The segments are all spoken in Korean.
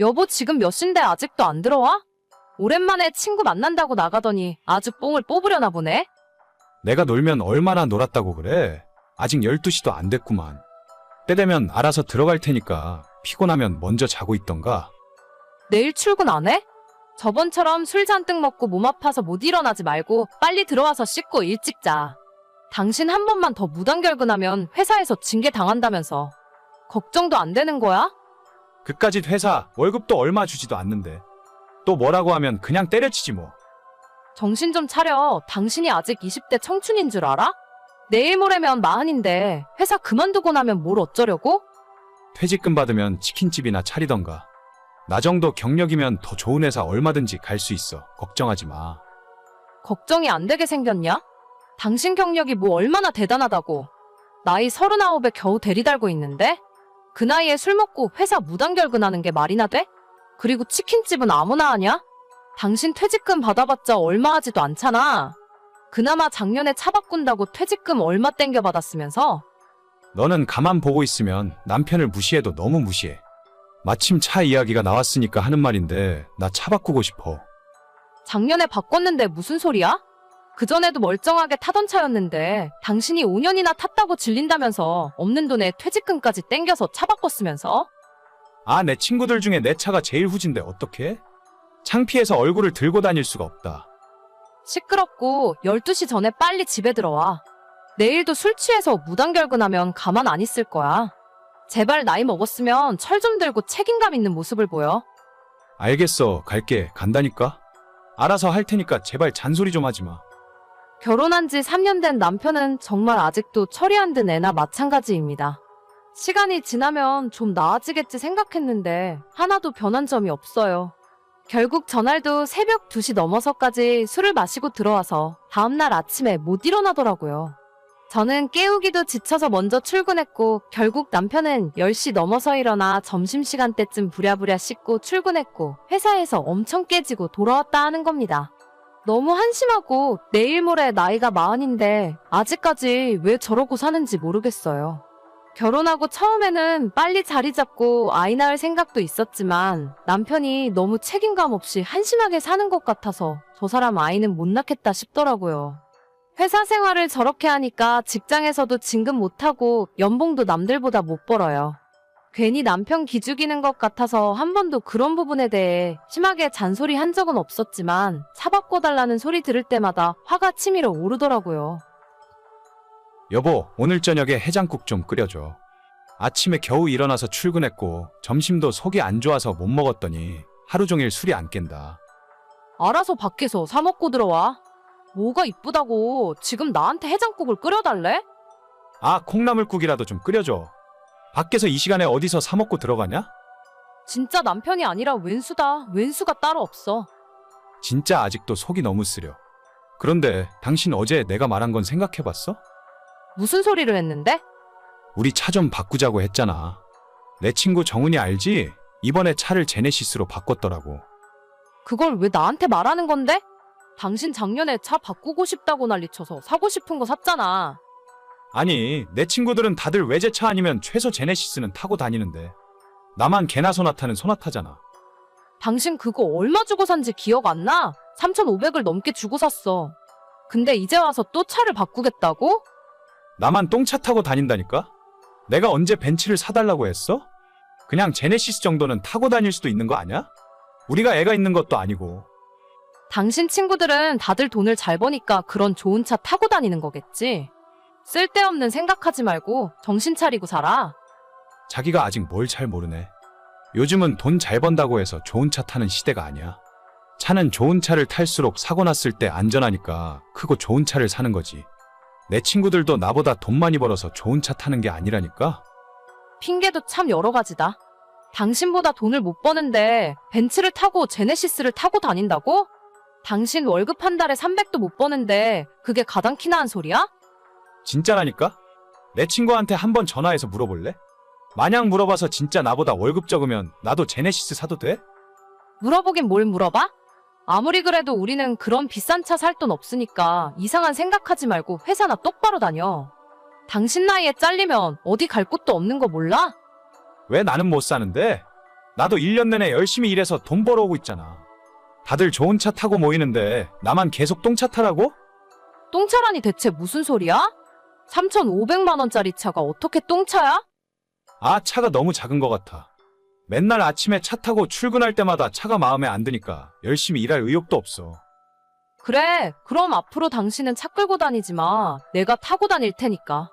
여보 지금 몇 시인데 아직도 안 들어와? 오랜만에 친구 만난다고 나가더니 아주 뽕을 뽑으려나 보네. 내가 놀면 얼마나 놀았다고 그래? 아직 12시도 안 됐구만. 때 되면 알아서 들어갈 테니까 피곤하면 먼저 자고 있던가. 내일 출근 안 해? 저번처럼 술 잔뜩 먹고 몸 아파서 못 일어나지 말고 빨리 들어와서 씻고 일찍 자. 당신 한 번만 더 무단결근하면 회사에서 징계 당한다면서. 걱정도 안 되는 거야? 그까짓 회사 월급도 얼마 주지도 않는데. 또 뭐라고 하면 그냥 때려치지 뭐. 정신 좀 차려. 당신이 아직 20대 청춘인 줄 알아? 내일 모레면 마흔인데 회사 그만두고 나면 뭘 어쩌려고? 퇴직금 받으면 치킨집이나 차리던가. 나 정도 경력이면 더 좋은 회사 얼마든지 갈 수 있어. 걱정하지 마. 걱정이 안 되게 생겼냐? 당신 경력이 뭐 얼마나 대단하다고. 나이 서른아홉에 겨우 대리 달고 있는데? 그 나이에 술 먹고 회사 무단결근하는 게 말이나 돼? 그리고 치킨집은 아무나 하냐? 당신 퇴직금 받아봤자 얼마 하지도 않잖아. 그나마 작년에 차 바꾼다고 퇴직금 얼마 땡겨 받았으면서 너는 가만 보고 있으면 남편을 무시해도 너무 무시해. 마침 차 이야기가 나왔으니까 하는 말인데 나 차 바꾸고 싶어. 작년에 바꿨는데 무슨 소리야? 그전에도 멀쩡하게 타던 차였는데 당신이 5년이나 탔다고 질린다면서 없는 돈에 퇴직금까지 땡겨서 차 바꿨으면서 아, 내 친구들 중에 내 차가 제일 후진데 어떡해? 창피해서 얼굴을 들고 다닐 수가 없다. 시끄럽고 12시 전에 빨리 집에 들어와. 내일도 술 취해서 무단결근하면 가만 안 있을 거야. 제발 나이 먹었으면 철 좀 들고 책임감 있는 모습을 보여. 알겠어, 갈게, 간다니까? 알아서 할 테니까 제발 잔소리 좀 하지 마. 결혼한 지 3년 된 남편은 정말 아직도 철이 안 든 애나 마찬가지입니다. 시간이 지나면 좀 나아지겠지 생각했는데 하나도 변한 점이 없어요. 결국 전날도 새벽 2시 넘어서까지 술을 마시고 들어와서 다음날 아침에 못 일어나더라고요. 저는 깨우기도 지쳐서 먼저 출근했고 결국 남편은 10시 넘어서 일어나 점심시간 때쯤 부랴부랴 씻고 출근했고 회사에서 엄청 깨지고 돌아왔다 하는 겁니다. 너무 한심하고 내일 모레 나이가 마흔인데 아직까지 왜 저러고 사는지 모르겠어요. 결혼하고 처음에는 빨리 자리 잡고 아이 낳을 생각도 있었지만 남편이 너무 책임감 없이 한심하게 사는 것 같아서 저 사람 아이는 못 낳겠다 싶더라고요. 회사 생활을 저렇게 하니까 직장에서도 진급 못하고 연봉도 남들보다 못 벌어요. 괜히 남편 기죽이는 것 같아서 한 번도 그런 부분에 대해 심하게 잔소리 한 적은 없었지만 차 바꿔달라는 소리 들을 때마다 화가 치밀어 오르더라고요. 여보, 오늘 저녁에 해장국 좀 끓여줘. 아침에 겨우 일어나서 출근했고, 점심도 속이 안 좋아서 못 먹었더니 하루 종일 술이 안 깬다. 알아서 밖에서 사 먹고 들어와. 뭐가 이쁘다고 지금 나한테 해장국을 끓여달래? 아, 콩나물국이라도 좀 끓여줘. 밖에서 이 시간에 어디서 사 먹고 들어가냐? 진짜 남편이 아니라 왼수다. 왼수가 따로 없어. 진짜 아직도 속이 너무 쓰려. 그런데 당신 어제 내가 말한 건 생각해봤어? 무슨 소리를 했는데? 우리 차 좀 바꾸자고 했잖아. 내 친구 정은이 알지? 이번에 차를 제네시스로 바꿨더라고. 그걸 왜 나한테 말하는 건데? 당신 작년에 차 바꾸고 싶다고 난리쳐서 사고 싶은 거 샀잖아. 아니, 내 친구들은 다들 외제차 아니면 최소 제네시스는 타고 다니는데. 나만 개나 소나 타는 소나 타잖아. 당신 그거 얼마 주고 산지 기억 안 나? 3,500을 넘게 주고 샀어. 근데 이제 와서 또 차를 바꾸겠다고? 나만 똥차 타고 다닌다니까? 내가 언제 벤츠를 사달라고 했어? 그냥 제네시스 정도는 타고 다닐 수도 있는 거 아니야? 우리가 애가 있는 것도 아니고. 당신 친구들은 다들 돈을 잘 버니까 그런 좋은 차 타고 다니는 거겠지. 쓸데없는 생각하지 말고 정신 차리고 살아. 자기가 아직 뭘 잘 모르네. 요즘은 돈 잘 번다고 해서 좋은 차 타는 시대가 아니야. 차는 좋은 차를 탈수록 사고 났을 때 안전하니까 크고 좋은 차를 사는 거지. 내 친구들도 나보다 돈 많이 벌어서 좋은 차 타는 게 아니라니까? 핑계도 참 여러 가지다. 당신보다 돈을 못 버는데 벤츠를 타고 제네시스를 타고 다닌다고? 당신 월급 한 달에 300도 못 버는데 그게 가당키나 한 소리야? 진짜라니까? 내 친구한테 한번 전화해서 물어볼래? 만약 물어봐서 진짜 나보다 월급 적으면 나도 제네시스 사도 돼? 물어보긴 뭘 물어봐? 아무리 그래도 우리는 그런 비싼 차 살 돈 없으니까 이상한 생각하지 말고 회사나 똑바로 다녀. 당신 나이에 잘리면 어디 갈 곳도 없는 거 몰라? 왜 나는 못 사는데? 나도 1년 내내 열심히 일해서 돈 벌어오고 있잖아. 다들 좋은 차 타고 모이는데 나만 계속 똥차 타라고? 똥차라니 대체 무슨 소리야? 3,500만 원짜리 차가 어떻게 똥차야? 아, 차가 너무 작은 것 같아. 맨날 아침에 차 타고 출근할 때마다 차가 마음에 안 드니까 열심히 일할 의욕도 없어. 그래, 그럼 앞으로 당신은 차 끌고 다니지 마. 내가 타고 다닐 테니까.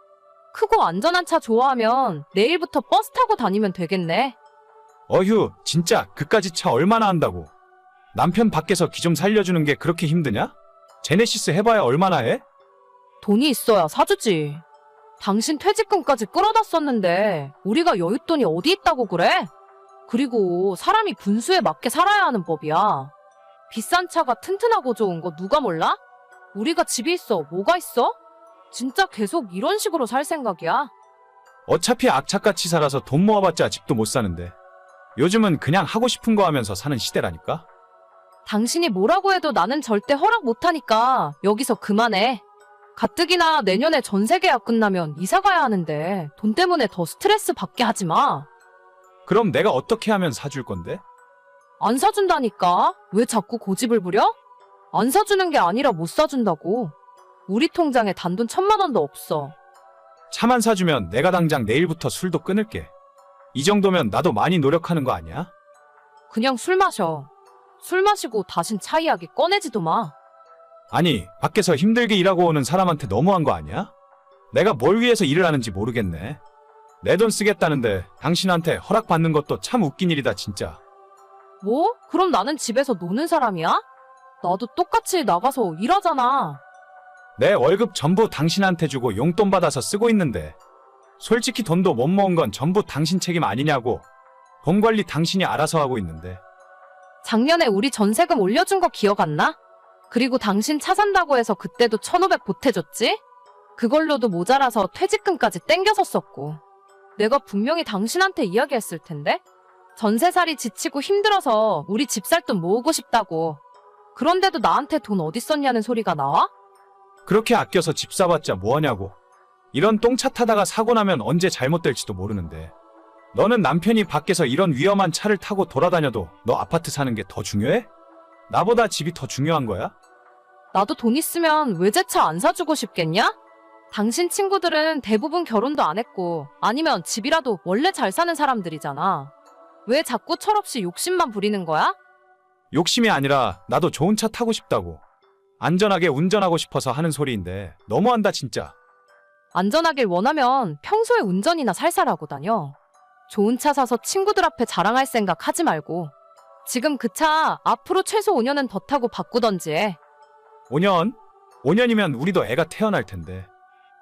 크고 안전한 차 좋아하면 내일부터 버스 타고 다니면 되겠네. 어휴, 진짜 그까지 차 얼마나 한다고. 남편 밖에서 기 좀 살려주는 게 그렇게 힘드냐? 제네시스 해봐야 얼마나 해? 돈이 있어야 사주지. 당신 퇴직금까지 끌어다 썼는데 우리가 여윳돈이 어디 있다고 그래? 그리고 사람이 분수에 맞게 살아야 하는 법이야. 비싼 차가 튼튼하고 좋은 거 누가 몰라? 우리가 집이 있어 뭐가 있어? 진짜 계속 이런 식으로 살 생각이야? 어차피 악착같이 살아서 돈 모아봤자 집도 못 사는데. 요즘은 그냥 하고 싶은 거 하면서 사는 시대라니까? 당신이 뭐라고 해도 나는 절대 허락 못하니까 여기서 그만해. 가뜩이나 내년에 전세 계약 끝나면 이사 가야 하는데 돈 때문에 더 스트레스 받게 하지 마. 그럼 내가 어떻게 하면 사줄 건데? 안 사준다니까? 왜 자꾸 고집을 부려? 안 사주는 게 아니라 못 사준다고. 우리 통장에 단돈 천만 원도 없어. 차만 사주면 내가 당장 내일부터 술도 끊을게. 이 정도면 나도 많이 노력하는 거 아니야? 그냥 술 마셔. 술 마시고 다신 차 이야기 꺼내지도 마. 아니, 밖에서 힘들게 일하고 오는 사람한테 너무한 거 아니야? 내가 뭘 위해서 일을 하는지 모르겠네. 내 돈 쓰겠다는데 당신한테 허락받는 것도 참 웃긴 일이다, 진짜. 뭐? 그럼 나는 집에서 노는 사람이야? 나도 똑같이 나가서 일하잖아. 내 월급 전부 당신한테 주고 용돈 받아서 쓰고 있는데 솔직히 돈도 못 모은 건 전부 당신 책임 아니냐고 돈 관리 당신이 알아서 하고 있는데 작년에 우리 전세금 올려준 거 기억 안 나? 그리고 당신 차 산다고 해서 그때도 1500 보태줬지? 그걸로도 모자라서 퇴직금까지 땡겨서 썼고. 내가 분명히 당신한테 이야기했을 텐데? 전세살이 지치고 힘들어서 우리 집 살 돈 모으고 싶다고. 그런데도 나한테 돈 어디 썼냐는 소리가 나와? 그렇게 아껴서 집 사봤자 뭐하냐고 이런 똥차 타다가 사고 나면 언제 잘못될지도 모르는데 너는 남편이 밖에서 이런 위험한 차를 타고 돌아다녀도 너 아파트 사는 게 더 중요해? 나보다 집이 더 중요한 거야? 나도 돈 있으면 외제차 안 사주고 싶겠냐? 당신 친구들은 대부분 결혼도 안 했고 아니면 집이라도 원래 잘 사는 사람들이잖아. 왜 자꾸 철없이 욕심만 부리는 거야? 욕심이 아니라 나도 좋은 차 타고 싶다고 안전하게 운전하고 싶어서 하는 소리인데 너무한다 진짜 안전하길 원하면 평소에 운전이나 살살하고 다녀. 좋은 차 사서 친구들 앞에 자랑할 생각 하지 말고. 지금 그 차 앞으로 최소 5년은 더 타고 바꾸던지 해. 5년? 5년이면 우리도 애가 태어날 텐데.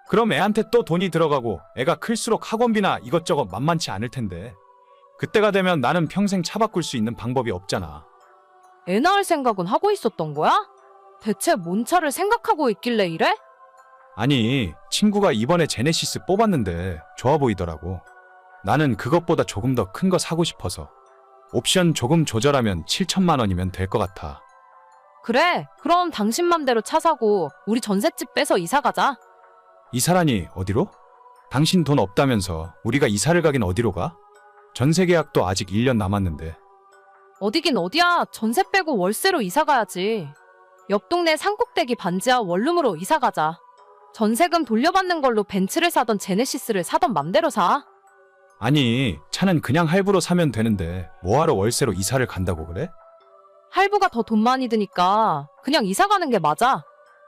그럼 애한테 또 돈이 들어가고 애가 클수록 학원비나 이것저것 만만치 않을 텐데. 그때가 되면 나는 평생 차 바꿀 수 있는 방법이 없잖아. 애 낳을 생각은 하고 있었던 거야? 대체 뭔 차를 생각하고 있길래 이래? 아니, 친구가 이번에 제네시스 뽑았는데 좋아 보이더라고. 나는 그것보다 조금 더 큰 거 사고 싶어서. 옵션 조금 조절하면 7천만 원이면 될 것 같아. 그래, 그럼 당신 맘대로 차 사고 우리 전셋집 빼서 이사 가자. 이사라니 어디로? 당신 돈 없다면서 우리가 이사를 가긴 어디로 가? 전세 계약도 아직 1년 남았는데. 어디긴 어디야. 전세 빼고 월세로 이사 가야지. 옆 동네 산꼭대기 반지하 원룸으로 이사 가자. 전세금 돌려받는 걸로 벤츠를 사던 제네시스를 사던 맘대로 사. 아니, 차는 그냥 할부로 사면 되는데 뭐하러 월세로 이사를 간다고 그래? 할부가 더 돈 많이 드니까 그냥 이사 가는 게 맞아.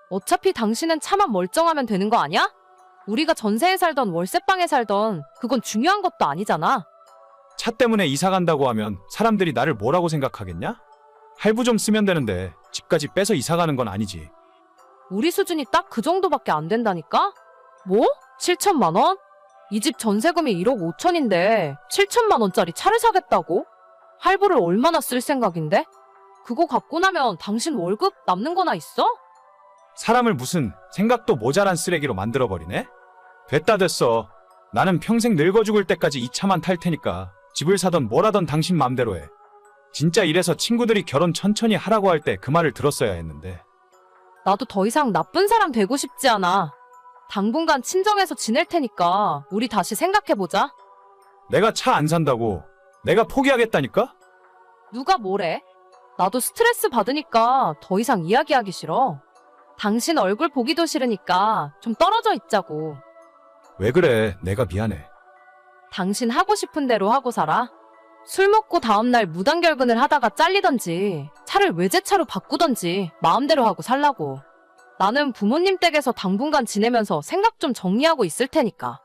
어차피 당신은 차만 멀쩡하면 되는 거 아니야? 우리가 전세에 살던 월세방에 살던 그건 중요한 것도 아니잖아. 차 때문에 이사 간다고 하면 사람들이 나를 뭐라고 생각하겠냐? 할부 좀 쓰면 되는데 집까지 빼서 이사 가는 건 아니지. 우리 수준이 딱 그 정도밖에 안 된다니까? 뭐? 7천만 원? 이 집 전세금이 1억 5천인데 7천만 원짜리 차를 사겠다고? 할부를 얼마나 쓸 생각인데? 그거 갖고 나면 당신 월급 남는 거나 있어? 사람을 무슨 생각도 모자란 쓰레기로 만들어버리네? 됐다 됐어. 나는 평생 늙어 죽을 때까지 이 차만 탈 테니까 집을 사던 뭘 하던 당신 맘대로 해. 진짜 이래서 친구들이 결혼 천천히 하라고 할 때 그 말을 들었어야 했는데. 나도 더 이상 나쁜 사람 되고 싶지 않아. 당분간 친정에서 지낼 테니까 우리 다시 생각해보자. 내가 차 안 산다고 내가 포기하겠다니까? 누가 뭐래? 나도 스트레스 받으니까 더 이상 이야기하기 싫어. 당신 얼굴 보기도 싫으니까 좀 떨어져 있자고. 왜 그래? 내가 미안해. 당신 하고 싶은 대로 하고 살아. 술 먹고 다음날 무단결근을 하다가 잘리던지, 차를 외제차로 바꾸던지, 마음대로 하고 살라고. 나는 부모님 댁에서 당분간 지내면서 생각 좀 정리하고 있을 테니까.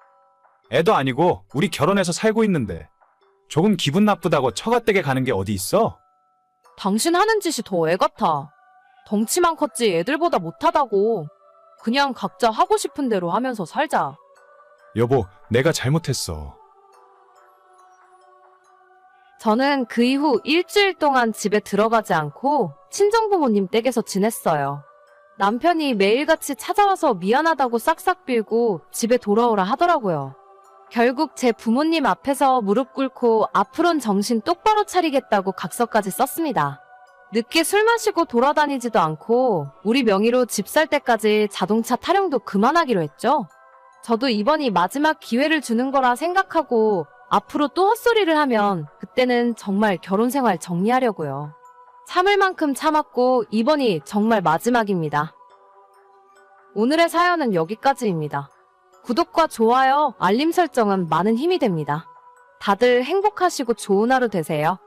애도 아니고 우리 결혼해서 살고 있는데 조금 기분 나쁘다고 처가댁에 가는 게 어디 있어? 당신 하는 짓이 더 애 같아. 덩치만 컸지 애들보다 못하다고. 그냥 각자 하고 싶은 대로 하면서 살자. 여보, 내가 잘못했어. 저는 그 이후 일주일 동안 집에 들어가지 않고 친정 부모님 댁에서 지냈어요. 남편이 매일같이 찾아와서 미안하다고 싹싹 빌고 집에 돌아오라 하더라고요. 결국 제 부모님 앞에서 무릎 꿇고 앞으론 정신 똑바로 차리겠다고 각서까지 썼습니다. 늦게 술 마시고 돌아다니지도 않고 우리 명의로 집 살 때까지 자동차 타령도 그만하기로 했죠. 저도 이번이 마지막 기회를 주는 거라 생각하고 앞으로 또 헛소리를 하면 그때는 정말 결혼 생활 정리하려고요. 참을 만큼 참았고 이번이 정말 마지막입니다. 오늘의 사연은 여기까지입니다. 구독과 좋아요, 알림 설정은 많은 힘이 됩니다. 다들 행복하시고 좋은 하루 되세요.